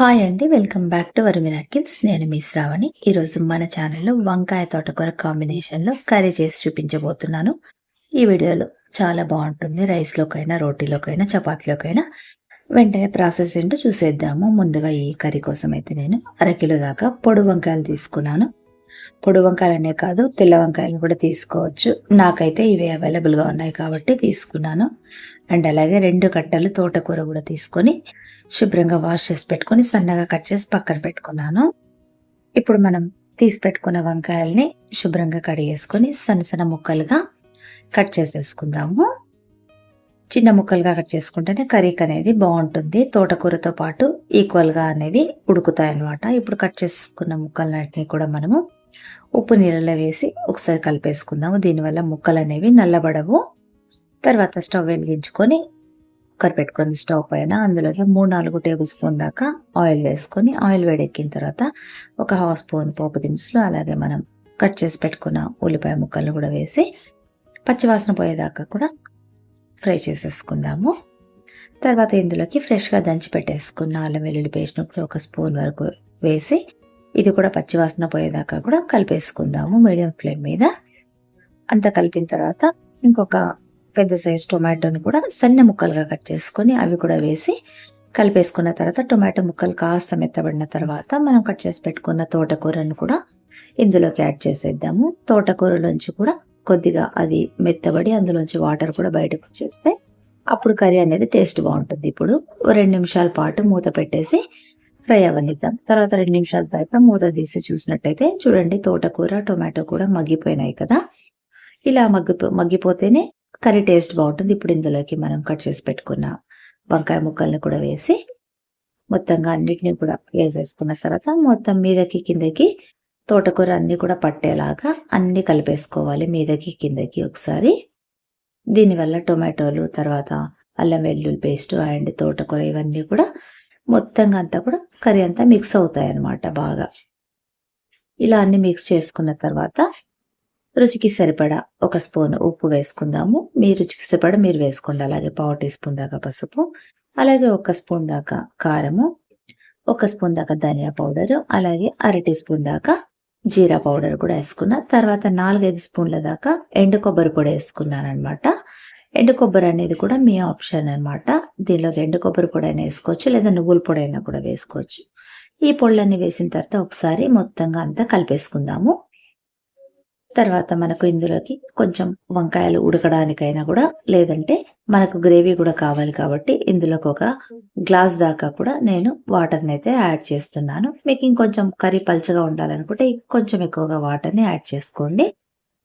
Hi అండి welcome back to వరి కిల్స్ నేను మీ శ్రావణి. ఈరోజు మన ఛానల్లో వంకాయ తోటకూర కాంబినేషన్లో కర్రీ చేసి చూపించబోతున్నాను. ఈ వీడియోలో చాలా బాగుంటుంది. రైస్లోకైనా రోటీలోకైనా చపాతీలోకైనా వెంటనే ప్రాసెస్ ఏంటో చూసేద్దాము. ముందుగా ఈ కర్రీ కోసం అయితే నేను అరకిలో దాకా పొడి వంకాయలు తీసుకున్నాను. పొడి వంకాయలనే కాదు తెల్ల వంకాయలు కూడా తీసుకోవచ్చు. నాకైతే ఇవి అవైలబుల్గా ఉన్నాయి కాబట్టి తీసుకున్నాను. అండ్ అలాగే రెండు కట్టలు తోటకూర కూడా తీసుకొని శుభ్రంగా వాష్ చేసి పెట్టుకొని సన్నగా కట్ చేసి పక్కన పెట్టుకున్నాను. ఇప్పుడు మనం తీసి పెట్టుకున్న వంకాయల్ని శుభ్రంగా కడిగేసుకొని సన్న సన్న ముక్కలుగా కట్ చేసేసుకుందాము. చిన్న ముక్కలుగా కట్ చేసుకుంటేనే కర్రీకి అనేది బాగుంటుంది. తోటకూరతో పాటు ఈక్వల్గా అనేవి ఉడుకుతాయి అన్నమాట ఇప్పుడు కట్ చేసుకున్న ముక్కలన్నిటిని కూడా మనము ఉప్పు నీళ్ళలో వేసి ఒకసారి కలిపేసుకుందాము. దీనివల్ల ముక్కలు అనేవి నల్లబడవు. తర్వాత స్టవ్ వెలిగించుకొని కుక్కర్ పెట్టుకొని స్టవ్ పైన అందులోనే మూడు నాలుగు టేబుల్ స్పూన్ దాకా ఆయిల్ వేసుకొని ఆయిల్ వేడెక్కిన తర్వాత ఒక హాఫ్ స్పూన్ పోపు దినుసులు అలాగే మనం కట్ చేసి పెట్టుకున్న ఉల్లిపాయ ముక్కలు కూడా వేసి పచ్చివాసన పోయేదాకా కూడా ఫ్రై చేసేసుకుందాము. తర్వాత ఇందులోకి ఫ్రెష్గా దంచి పెట్టేసుకున్న అల్లం వెల్లుల్లి పేస్ట్ ఒక స్పూన్ వరకు వేసి ఇది కూడా పచ్చివాసన పోయేదాకా కూడా కలిపేసుకుందాము మీడియం ఫ్లేమ్ మీద. అంత కలిపిన తర్వాత ఇంకొక పెద్ద సైజ్ టొమాటోని కూడా సన్న ముక్కలుగా కట్ చేసుకొని అవి కూడా వేసి కలిపేసుకున్న తర్వాత టొమాటో ముక్కలు కాస్త మెత్తబడిన తర్వాత మనం కట్ చేసి పెట్టుకున్న తోటకూరను కూడా ఇందులోకి యాడ్ చేసేద్దాము. తోటకూరలోంచి కూడా కొద్దిగా అది మెత్తబడి అందులోంచి వాటర్ కూడా బయటకు వచ్చేస్తే అప్పుడు కర్రీ అనేది టేస్ట్ బాగుంటుంది. ఇప్పుడు రెండు నిమిషాల పాటు మూత పెట్టేసి ఫ్రై అవనిద్దాం తర్వాత రెండు నిమిషాల తర్వాత మూత తీసి చూసినట్టయితే చూడండి తోటకూర టొమాటో కూడా మగ్గిపోయినాయి కదా. ఇలా మగ్గిపో మగ్గిపోతేనే కర్రీ టేస్ట్ బాగుంటుంది. ఇప్పుడు ఇందులోకి మనం కట్ చేసి పెట్టుకున్న వంకాయ ముక్కల్ని కూడా వేసి మొత్తంగా అన్నిటిని కూడా వేసేసుకున్న తర్వాత మొత్తం మీదకి కిందకి తోటకూర అన్నీ కూడా పట్టేలాగా అన్నీ కలిపేసుకోవాలి మీదకి కిందకి ఒకసారి. దీనివల్ల టొమాటోలు తర్వాత అల్లం వెల్లుల్లి పేస్ట్ అండ్ తోటకూర ఇవన్నీ కూడా మొత్తంగా అంతా కూడా కర్రీ అంతా మిక్స్ అవుతాయి అన్నమాట బాగా. ఇలా అన్ని మిక్స్ చేసుకున్న తర్వాత రుచికి సరిపడా ఒక స్పూన్ ఉప్పు వేసుకుందాము. మీ రుచికి సరిపడా మీరు వేసుకోండి. అలాగే పావు టీ స్పూన్ దాకా పసుపు అలాగే ఒక స్పూన్ దాకా కారము ఒక స్పూన్ దాకా ధనియా పౌడరు అలాగే అర టీ స్పూన్ దాకా జీరా పౌడర్ కూడా వేసుకున్న. తర్వాత నాలుగైదు స్పూన్ల దాకా ఎండు కొబ్బరి పొడి వేసుకున్నాను అనమాట ఎండు కొబ్బరి అనేది కూడా మీ ఆప్షన్ అనమాట దీనిలోకి ఎండు కొబ్బరి పొడి అయినా వేసుకోవచ్చు లేదా నువ్వుల పొడి అయినా కూడా వేసుకోవచ్చు. ఈ పొళ్ళన్నీ వేసిన తర్వాత ఒకసారి మొత్తంగా అంతా కలిపేసుకుందాము. తర్వాత మనకు ఇందులోకి కొంచెం వంకాయలు ఉడకడానికైనా కూడా లేదంటే మనకు గ్రేవీ కూడా కావాలి కాబట్టి ఇందులోకి ఒక గ్లాస్ దాకా కూడా నేను వాటర్ని అయితే యాడ్ చేస్తున్నాను. మీకు ఇంకొంచెం కర్రీ పల్చగా ఉండాలనుకుంటే కొంచెం ఎక్కువగా వాటర్ని యాడ్ చేసుకోండి.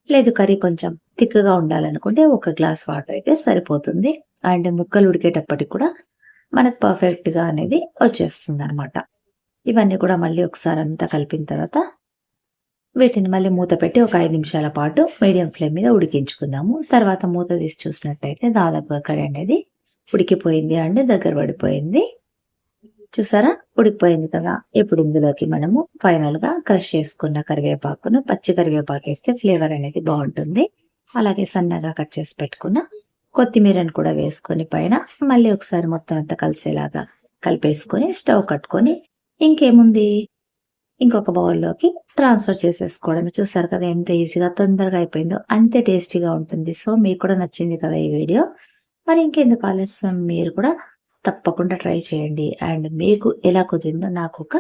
లేదు కర్రీ కొంచెం థిక్గా ఉండాలనుకుంటే ఒక గ్లాస్ వాటర్ అయితే సరిపోతుంది. అండ్ ముక్కలు ఉడికేటప్పటికి కూడా మనకు పర్ఫెక్ట్గా అనేది వచ్చేస్తుంది అనమాట ఇవన్నీ కూడా మళ్ళీ ఒకసారి అంతా కలిపిన తర్వాత వీటిని మళ్ళీ మూత పెట్టి ఒక ఐదు నిమిషాల పాటు మీడియం ఫ్లేమ్ మీద ఉడికించుకుందాము. తర్వాత మూత తీసి చూసినట్టయితే దాదాపుగా కర్రీ అనేది ఉడికిపోయింది అండ్ దగ్గర పడిపోయింది. చూసారా? ఉడికిపోయింది కదా? ఇప్పుడు ఇందులోకి మనము ఫైనల్గా క్రష్ చేసుకున్న కరివేపాకును పచ్చి కరివేపాకు వేస్తే ఫ్లేవర్ అనేది బాగుంటుంది. అలాగే సన్నగా కట్ చేసి పెట్టుకున్న కొత్తిమీరను కూడా వేసుకొని పైన మళ్ళీ ఒకసారి మొత్తం అంతా కలిసేలాగా కలిపేసుకొని స్టవ్ కట్టుకొని ఇంకేముంది? ఇంకొక బౌల్లోకి ట్రాన్స్ఫర్ చేసేసుకోవడం. చూసారు కదా ఎంత ఈజీగా తొందరగా అయిపోయిందో అంతే టేస్టీగా ఉంటుంది. సో మీకు కూడా నచ్చింది కదా ఈ వీడియో మరి ఇంకెందుకు ఆలస్యం? మీరు కూడా తప్పకుండా ట్రై చేయండి. అండ్ మీకు ఎలా కుదిరిందో నాకు ఒక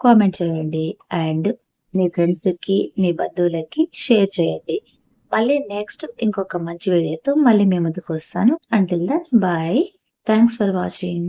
కామెంట్ చేయండి. అండ్ మీ ఫ్రెండ్స్కి మీ బంధువులకి షేర్ చేయండి. మళ్ళీ నెక్స్ట్ ఇంకొక మంచి వీడియోతో మళ్ళీ మీ ముందుకు వస్తాను. Until that bye thanks for watching